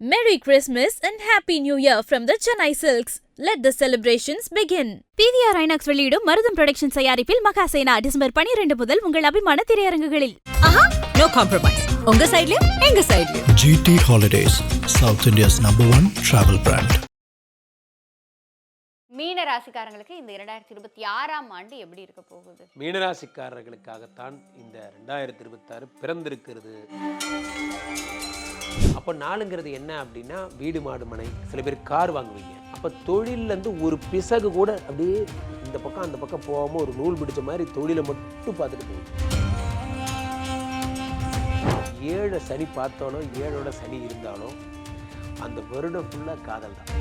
Merry Christmas and Happy New Year from the Chennai Silks. Let the celebrations begin. PVR Inox வெளியிடும் மருதம் production தயாரிப்பில் Mahasena December 12 முதல் உங்கள் அபிமான திரையரங்குகளில் ஆஹா நோ காம்ப்ரமைஸ் உங்க சைடுலயும் எங்க சைடுலயும் GT Holidays, South India's number one travel brand. மீன ராசிக்காரங்களுக்கு இந்த இரண்டாயிரத்தி இருபத்தி ஆறாம் ஆண்டு எப்படி இருக்க போகுது மீனராசிக்காரர்களுக்காகத்தான் இந்த ரெண்டாயிரத்தி இருபத்தாறு பிறந்திருக்கிறது அப்போ நாளுங்கிறது என்ன அப்படின்னா வீடு மாடு மனை சில பேர் கார் வாங்குவீங்க. அப்போ தொழிலேருந்து ஒரு பிசகு கூட அப்படியே இந்த பக்கம் அந்த பக்கம் போகாமல் ஒரு நூல் பிடிச்ச மாதிரி தொழிலை மட்டும் பார்த்துட்டு போகுது ஏழை சனி பார்த்தாலும் ஏழோட சனி இருந்தாலும் அந்த வருடம் ஃபுல்லாக காதல் தான்.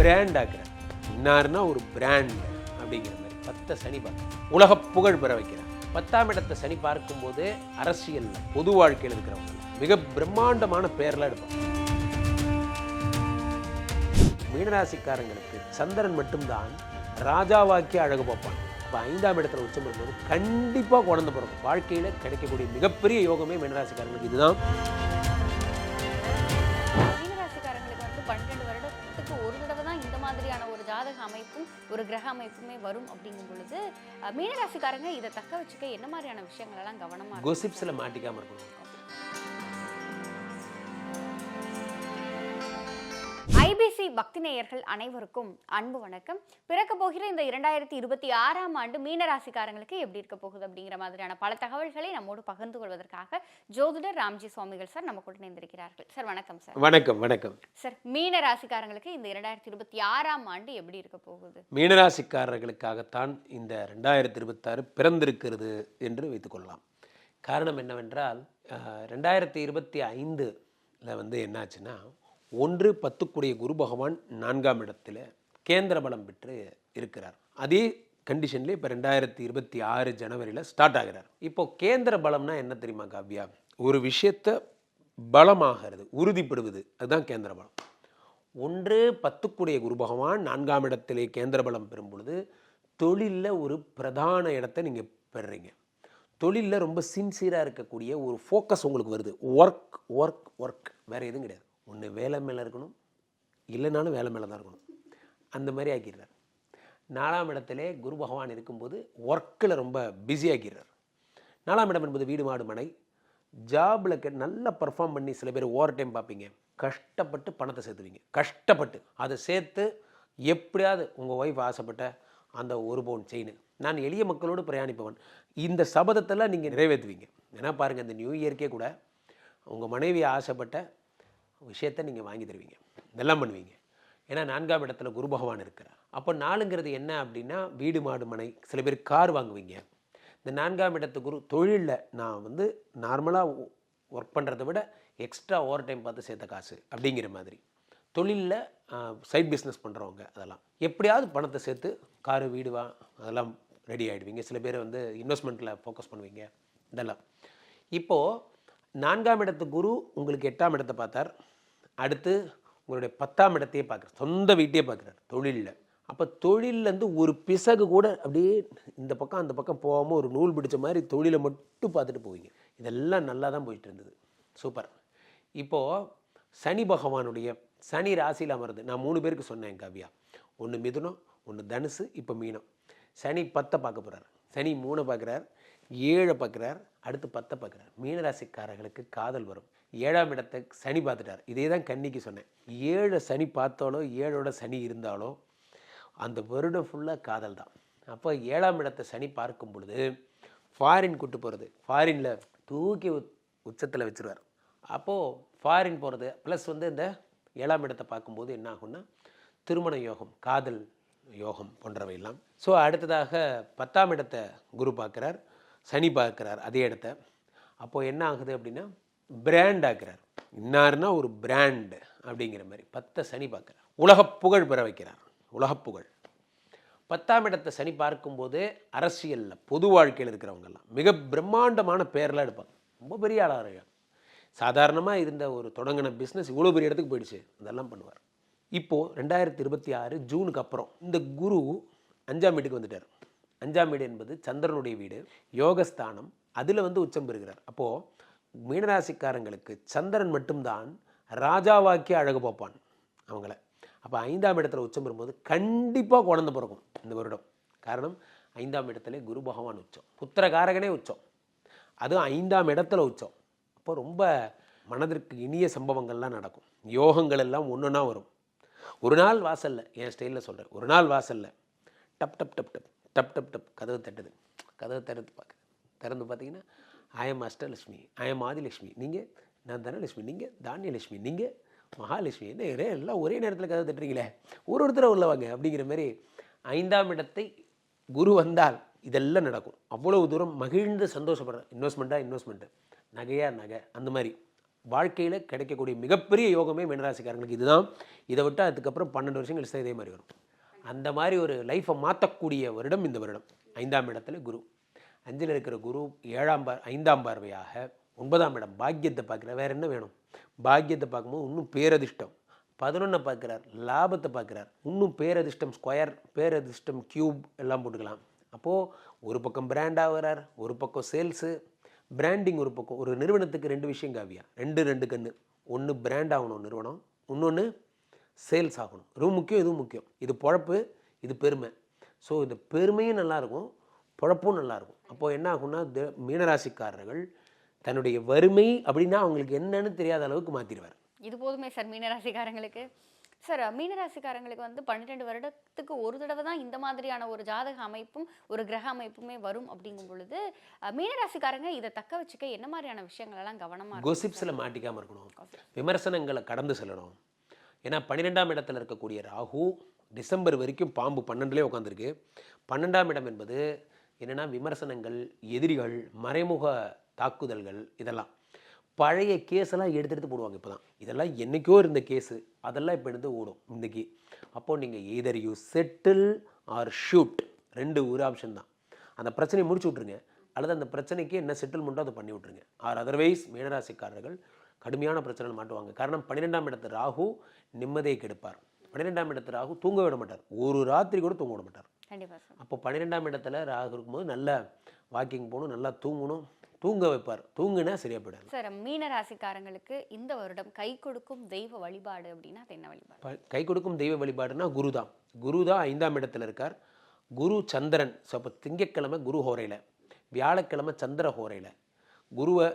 பிராண்ட் ஆக்குறேன் இன்னாருன்னா ஒரு பிராண்ட் அப்படிங்கிற மாதிரி. பத்த சனி பார்க்க. உலக புகழ் பெற வைக்கிறேன் பத்தாம் இடத்தை சனி பார்க்கும்போது அரசியலில் பொது வாழ்க்கையில் இருக்கிறவங்க. மிக பிரம்மாண்டமான பேர்லாம் எடுப்பாங்க மீனராசிக்காரங்களுக்கு சந்திரன் மட்டும்தான் ராஜாவாக்கி அழகு பார்ப்பாங்க இப்போ ஐந்தாம் இடத்துல உச்சம் பெறும்போது கண்டிப்பாக குழந்தை பிறக்கும் வாழ்க்கையில் கிடைக்கக்கூடிய மிகப்பெரிய யோகமே மீனராசிக்காரங்களுக்கு இதுதான். பன்னிரெண்டு வருடத்துக்கு ஒரு தடவை தான் இந்த மாதிரியான ஒரு ஜாதக அமைப்பும் ஒரு கிரக அமைப்புமே வரும் அப்படிங்கும் பொழுது அஹ், மீன ராசிக்காரங்க இதை தக்க வச்சுக்க என்ன மாதிரியான விஷயங்கள் எல்லாம் கவனமா இருக்கணும்? கொசிப்ஸில் மாட்டிக்காமல் இருக்கணும். ஐபிசி பக்தி நேயர்கள் அனைவருக்கும் அன்பு வணக்கம். பிறக்க போகிற இந்த இரண்டாயிரத்தி இருபத்தி ஆறாம் ஆண்டு மீன ராசிக்காரங்களுக்கு எப்படி இருக்க போகுது அப்படிங்கிற மாதிரியான பல தகவல்களை நம்மோடு பகிர்ந்து கொள்வதற்காக ஜோதிடர் ராம்ஜி சுவாமிகள் சார் நம்ம கூட இணைந்திருக்கிறார்கள். சார் வணக்கம் சார். வணக்கம் வணக்கம். சார் மீன ராசிக்காரங்களுக்கு இந்த இரண்டாயிரத்தி இருபத்தி ஆறாம் ஆண்டு எப்படி இருக்க போகுது? மீனராசிக்காரர்களுக்காகத்தான் இந்த ரெண்டாயிரத்தி இருபத்தாறு பிறந்திருக்கிறது என்று வைத்துக்கொள்ளலாம் காரணம் என்னவென்றால் ரெண்டாயிரத்தி இருபத்தி ஐந்தில் வந்து என்னாச்சுன்னா ஒன்று பத்துக்குடைய குரு பகவான் நான்காம் இடத்துல கேந்திர பலம் பெற்று இருக்கிறார். அதே கண்டிஷன்ல இப்போ ரெண்டாயிரத்தி இருபத்தி ஆறு ஜனவரியில் ஸ்டார்ட் ஆகிறார். இப்போ கேந்திர பலம்னா என்ன தெரியுமா காவ்யா? ஒரு விஷயத்தை பலமாகிறது உறுதிப்படுவது. அதுதான் கேந்திர பலம் ஒன்று பத்துக்குடைய குரு பகவான் நான்காம் இடத்திலே கேந்திர பலம் பெறும் பொழுது தொழிலில் ஒரு பிரதான இடத்தை நீங்கள் பெறுறீங்க. தொழிலில் ரொம்ப சின்சியராக இருக்கக்கூடிய ஒரு ஃபோக்கஸ் உங்களுக்கு வருது. ஒர்க் ஒர்க் ஒர்க் வேறு எதுவும் கிடையாது. ஒன்று வேலை மேலே இருக்கணும் இல்லைனாலும் வேலை மேலே தான் இருக்கணும். அந்த மாதிரி ஆக்கிடுறார். நாலாம் இடத்திலே குரு பகவான் இருக்கும்போது ஒர்க்கில் ரொம்ப பிஸி ஆக்கிடுறார். நாலாம் இடம் என்பது வீடு மாடு மனை. ஜாபில் கே நல்லா பர்ஃபார்ம் பண்ணி சில பேர் ஓவர் டைம் பார்ப்பீங்க. கஷ்டப்பட்டு பணத்தை சேர்த்துவீங்க. கஷ்டப்பட்டு. அதை சேர்த்து எப்படியாவது உங்கள் ஒய்ஃப் ஆசைப்பட்ட அந்த ஒரு பவுன் செயின் நான் எளிய மக்களோடு பிரயாணிப்பவன். இந்த சபதத்தெல்லாம் நீங்கள் நிறைவேற்றுவீங்க. ஏன்னா பாருங்கள் இந்த நியூ இயர்க்கே கூட உங்கள் மனைவி ஆசைப்பட்ட விஷயத்தை நீங்கள் வாங்கி தருவீங்க. இதெல்லாம் பண்ணுவீங்க. ஏன்னா நான்காம் இடத்துல குரு பகவான் இருக்கிறார். அப்போ நாளுங்கிறது என்ன அப்படின்னா வீடு மாடு மனை சில பேர் கார் வாங்குவீங்க. இந்த நான்காம் இடத்து குரு தொழிலில் நான் வந்து நார்மலாக ஒர்க் பண்ணுறத விட எக்ஸ்ட்ரா ஓவர் டைம் பார்த்து சேர்த்த காசு அப்படிங்கிற மாதிரி. தொழிலில் சைட் பிஸ்னஸ் பண்ணுறவங்க அதெல்லாம். எப்படியாவது பணத்தை சேர்த்து காரு வீடு வா அதெல்லாம் ரெடி ஆகிடுவீங்க சில பேர் வந்து இன்வெஸ்ட்மெண்ட்டில் ஃபோக்கஸ் பண்ணுவீங்க. இதெல்லாம். இப்போது நான்காம் இடத்து குரு உங்களுக்கு எட்டாம் இடத்தை பார்த்தார். அடுத்து உங்களுடைய பத்தாம் இடத்தையே பார்க்குறார். சொந்த வீட்டையே பார்க்குறார் தொழிலில். அப்போ தொழிலேருந்து ஒரு பிசகு கூட அப்படியே இந்த பக்கம் அந்த பக்கம் போகாமல் ஒரு நூல் பிடிச்ச மாதிரி தொழிலை மட்டும் பார்த்துட்டு போவீங்க. இதெல்லாம் நல்லா தான் போயிட்டு இருந்தது சூப்பர். இப்போது சனி பகவானுடைய சனி ராசியில் அமருது. நான் மூணு பேருக்கு சொன்னேன் காவியா. ஒன்று மிதுனம் ஒன்று தனுசு இப்போ மீனம். சனி பத்தை பார்க்க போகிறார் சனி மூணை பார்க்குறார் ஏழை பார்க்குறார் அடுத்து பத்தை பார்க்குறார். மீனராசிக்காரர்களுக்கு காதல் வரும். ஏழாம் இடத்தை சனி பார்த்துட்டார். இதே தான் கன்னிக்கு சொன்னேன். ஏழை சனி பார்த்தாலோ ஏழோட சனி இருந்தாலோ அந்த வருடம் ஃபுல்லாக காதல் தான் அப்போ ஏழாம் இடத்தை சனி பார்க்கும் பொழுது ஃபாரின் கூட்டு போகிறது ஃபாரினில் தூக்கி உச்சத்தில் வச்சிருவார். அப்போது ஃபாரின் போகிறது ப்ளஸ் வந்து இந்த ஏழாம் இடத்தை பார்க்கும்போது என்ன ஆகும்னா திருமண யோகம் காதல் யோகம் போன்றவையெல்லாம். ஸோ அடுத்ததாக பத்தாம் இடத்தை குரு பார்க்குறார் சனி பார்க்குறார் அதே இடத்த. அப்போது என்ன ஆகுது அப்படின்னா பிராண்ட் ஆக்குறார் இன்னார்னா ஒரு பிராண்டு அப்படிங்கிற மாதிரி. பத்தை சனி பார்க்குறார். உலகப் புகழ் பெற வைக்கிறார். உலகப் புகழ். பத்தாம் இடத்தை சனி பார்க்கும்போது அரசியலில் பொது வாழ்க்கையில் இருக்கிறவங்கெல்லாம் மிக பிரம்மாண்டமான பேரெலாம் எடுப்பாங்க. ரொம்ப பெரிய ஆளாக சாதாரணமாக இருந்த ஒரு தொடங்கின பிஸ்னஸ் இவ்வளோ பெரிய இடத்துக்கு போயிடுச்சு. அதெல்லாம் பண்ணுவார். இப்போது ரெண்டாயிரத்தி இருபத்தி ஆறு ஜூனுக்கு அப்புறம் இந்த குரு அஞ்சாம் வீட்டுக்கு வந்துட்டார். அஞ்சாம் வீடு என்பது சந்திரனுடைய வீடு. யோகஸ்தானம். அதில் வந்து உச்சம் பெறுகிறார். அப்போது மீனராசிக்காரங்களுக்கு சந்திரன் மட்டும்தான் ராஜாவாக்கி அழகு பார்ப்பான் அவங்கள. அப்போ ஐந்தாம் இடத்துல உச்சம் பெறும்போது கண்டிப்பாக குழந்த பிறக்கும் இந்த வருடம். காரணம் ஐந்தாம் இடத்துல குரு பகவான் உச்சம். புத்திரகாரகனே உச்சம். அதுவும் ஐந்தாம் இடத்துல உச்சம். அப்போ ரொம்ப மனதிற்கு இனிய சம்பவங்கள்லாம் நடக்கும். யோகங்கள் எல்லாம் ஒன்றுனா வரும். ஒரு நாள் வாசலில் என் ஸ்டைலில் சொல்கிறேன் ஒரு நாள் வாசலில் டப் டப் டப் டப். டப் டப் டப். கதவு தட்டுது. கதவு திறந்து பார்க்குது. திறந்து பார்த்தீங்கன்னா ஆயம் அஷ்டலட்சுமி ஆயம் ஆதிலட்சுமி நீங்கள் நான் தனலட்சுமி நீங்கள் தானியலட்சுமி நீங்கள் மகாலட்சுமி என்ன எல்லாம் ஒரே நேரத்தில் கதை தட்டுறீங்களே? ஒரு ஒருத்தரை உள்ள வாங்க. அப்படிங்கிற மாதிரி ஐந்தாம் இடத்தை குரு வந்தால் இதெல்லாம் நடக்கும். அவ்வளவு தூரம் மகிழ்ந்து சந்தோஷப்படுற இன்வெஸ்ட்மெண்ட்டாக இன்வெஸ்ட்மெண்ட்டு நகையாக நகை அந்த மாதிரி. வாழ்க்கையில் கிடைக்கக்கூடிய மிகப்பெரிய யோகமே மீனராசிக்காரங்களுக்கு இதுதான். இதை விட்டு அதுக்கப்புறம் பன்னெண்டு வருஷம் கழிச்சு இதே மாதிரி வரும். அந்த மாதிரி ஒரு லைஃப்பை மாற்றக்கூடிய வருடம் இந்த வருடம். ஐந்தாம் இடத்துல குரு. அஞ்சில் இருக்கிற குரு ஏழாம் பார் ஐந்தாம் பார்வையாக ஒன்பதாம் இடம் பாக்கியத்தை பார்க்குறார். வேறு என்ன வேணும்? பாக்கியத்தை பார்க்கும்போது இன்னும் பேரதிர்ஷ்டம். பதினொன்றை பார்க்குறார் லாபத்தை பார்க்குறார். இன்னும் பேரதிர்ஷ்டம் ஸ்கொயர் பேரதிர்ஷ்டம் கியூப் எல்லாம் போட்டுக்கலாம். அப்போது ஒரு பக்கம் பிராண்ட் ஆகிறார் ஒரு பக்கம் சேல்ஸு பிராண்டிங் ஒரு பக்கம் ஒரு நிறுவனத்துக்கு ரெண்டு விஷயம் காவியா. ரெண்டு ரெண்டு கண்ணு. ஒன்று பிராண்ட் ஆகணும் நிறுவனம். இன்னொன்று சேல்ஸ் ஆகணும். இதுவும் முக்கியம் இதுவும் முக்கியம். இது பொழப்பு இது பெருமை. ஸோ இந்த பெருமையும் நல்லாயிருக்கும் பொழப்பும் நல்லாயிருக்கும். அப்போது என்ன ஆகும்னா மீனராசிக்காரர்கள் தன்னுடைய வறுமை அப்படின்னா அவங்களுக்கு என்னன்னு தெரியாத அளவுக்கு மாற்றிடுவார் இது போதுமே சார் மீனராசிக்காரங்களுக்கு. சார் மீனராசிக்காரங்களுக்கு வந்து பன்னிரெண்டு வருடத்துக்கு ஒரு தடவை தான் இந்த மாதிரியான ஒரு ஜாதக அமைப்பும் ஒரு கிரக அமைப்புமே வரும் அப்படிங்கும் பொழுது மீனராசிக்காரங்க இதை தக்க வச்சுக்க என்ன மாதிரியான விஷயங்கள் எல்லாம் கவனமா இருக்கணும் கொசிப்ஸில் மாட்டிக்காமல் இருக்கணும். விமர்சனங்களை கடந்து செல்லணும். ஏன்னா பன்னிரெண்டாம் இடத்துல இருக்கக்கூடிய ராகு டிசம்பர் வரைக்கும் பாம்பு பன்னெண்டுலேயே உட்காந்துருக்கு பன்னெண்டாம் இடம் என்பது என்னென்னா விமர்சனங்கள் எதிரிகள் மறைமுக தாக்குதல்கள் இதெல்லாம். பழைய கேஸெல்லாம் எடுத்து எடுத்து போடுவாங்க இப்போ தான் இதெல்லாம் என்றைக்கோ இருந்த கேஸு. அதெல்லாம் இப்போ எடுத்து ஓடும் இன்றைக்கி அப்போது நீங்கள் either you settle or shoot ரெண்டு ஒரு ஆப்ஷன் தான். அந்த பிரச்சனையை முடிச்சு விட்ருங்க அல்லது அந்த பிரச்சனைக்கு என்ன செட்டில்மெண்ட்டோ அதை பண்ணி விட்ருங்க ஆர் அதர்வைஸ் மீனராசிக்காரர்கள் கடுமையான பிரச்சனைகள் மாட்டுவாங்க. காரணம் பன்னிரெண்டாம் இடத்து ராகு நிம்மதியை கெடுப்பார். பன்னிரெண்டாம் இடத்து ராகு தூங்க விட மாட்டார். ஒரு ராத்திரி கூட தூங்க விட மாட்டார். கண்டிப்பா சார். அப்போ பன்னிரெண்டாம் இடத்துல ராகு இருக்கும்போது நல்லா வாக்கிங் போகணும் நல்லா தூங்கணும். தூங்க வைப்பார். தூங்குனா சரியா போயிடாது. சார் மீனராசிக்காரங்களுக்கு இந்த வருடம் கை கொடுக்கும் தெய்வ வழிபாடு அப்படின்னா அது என்ன வழிபாடு? கை கொடுக்கும் தெய்வ வழிபாடுனா குரு தான் குரு தான் ஐந்தாம் இடத்துல இருக்கார். குரு சந்திரன். ஸோ அப்போ திங்கட்கிழமை குரு ஹோரையில். வியாழக்கிழமை சந்திர ஹோரையில். குருவை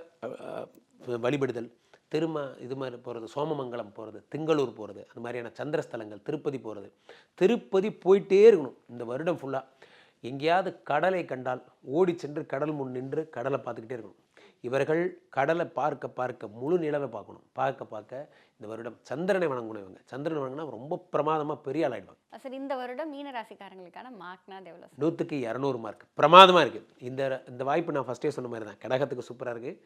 வழிபடுதல். திரும இது மாதிரி போகிறது சோமமங்கலம் போகிறது திங்களூர் போகிறது அந்த மாதிரியான சந்திரஸ்தலங்கள் திருப்பதி போகிறது திருப்பதி போயிட்டே இருக்கணும். இந்த வருடம் ஃபுல்லாக எங்கேயாவது கடலை கண்டால் ஓடி சென்று கடல் முன் நின்று கடலை பார்த்துக்கிட்டே இருக்கணும். இவர்கள் கடலை பார்க்க பார்க்க முழு நிலவை பார்க்கணும். பார்க்க பார்க்க இந்த வருடம் சந்திரனை வணங்கணும் இவங்க. சந்திரனை வணங்கினா ரொம்ப பிரமாதமாக பெரிய ஆள் ஆயிடுவாங்க. சார் இந்த வருடம் மீனராசிக்காரங்களுக்கான மார்க்னா அது எவ்வளோ நூற்றுக்கு இரநூறு மார்க் பிரமாதமாக இருக்குது இந்த இந்த வாய்ப்பு நான் ஃபஸ்ட்டே சொன்ன மாதிரி தான் கடகத்துக்கு சூப்பராக இருக்குது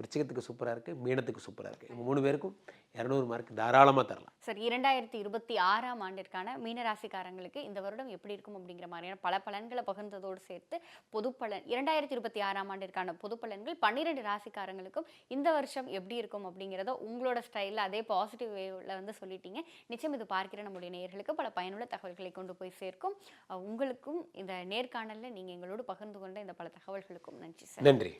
விருச்சிகத்துக்கு சூப்பராக இருக்குது மீனத்துக்கு சூப்பராக இருக்குது இவங்க மூணு பேருக்கும் இரநூறு மார்க் தாராளமாக தரலாம். சார் இரண்டாயிரத்தி இருபத்தி ஆறாம் ஆண்டிற்கான மீனராசிக்காரங்களுக்கு இந்த வருடம் எப்படி இருக்கும் அப்படிங்கிற மாதிரியான பல பலன்களை பகிர்ந்ததோடு சேர்த்து பொது பலன் இரண்டாயிரத்தி இருபத்தி ஆறாம் ஆண்டிற்கான பொது பலன்கள் பன்னிரெண்டு ராசிக்காரங்களுக்கும் இந்த வருஷம் எப்படி இருக்கும் அப்படிங்கிறத உங்களோட ஸ்டைலில் அதே பாசிட்டிவ் வேவில் வந்து சொல்லிட்டீங்க. நிச்சயம் இது பார்க்கிற நம்முடைய நேயர்களுக்கு பல பயனுள்ள தகவல்களை கொண்டு போய் சேர்க்கும். உங்களுக்கும் இந்த நேர்காணலில் நீங்கள் எங்களோடு பகிர்ந்து கொண்ட இந்த பல தகவல்களுக்கும் நன்றி சார். நன்றி.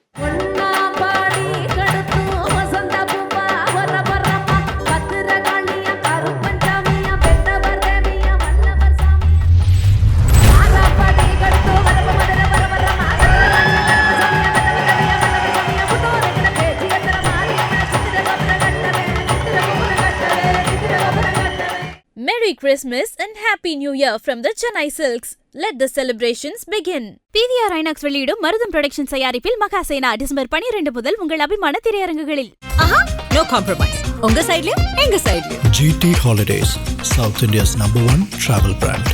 Christmas and Happy New Year from the Chennai Silks. Let the celebrations begin. PVR Inox வெளியிடும் மருதம் புரொடக்ஷன் தயாரிப்பில் மகாசேனா டிசம்பர் 12 முதல் உங்கள் அபிமான திரையரங்குகளில் ஆஹா நோ காம்ப்ரமைஸ் உங்க சைடுலயும் எங்க சைடுலயும் GT Holidays, South India's number one travel brand.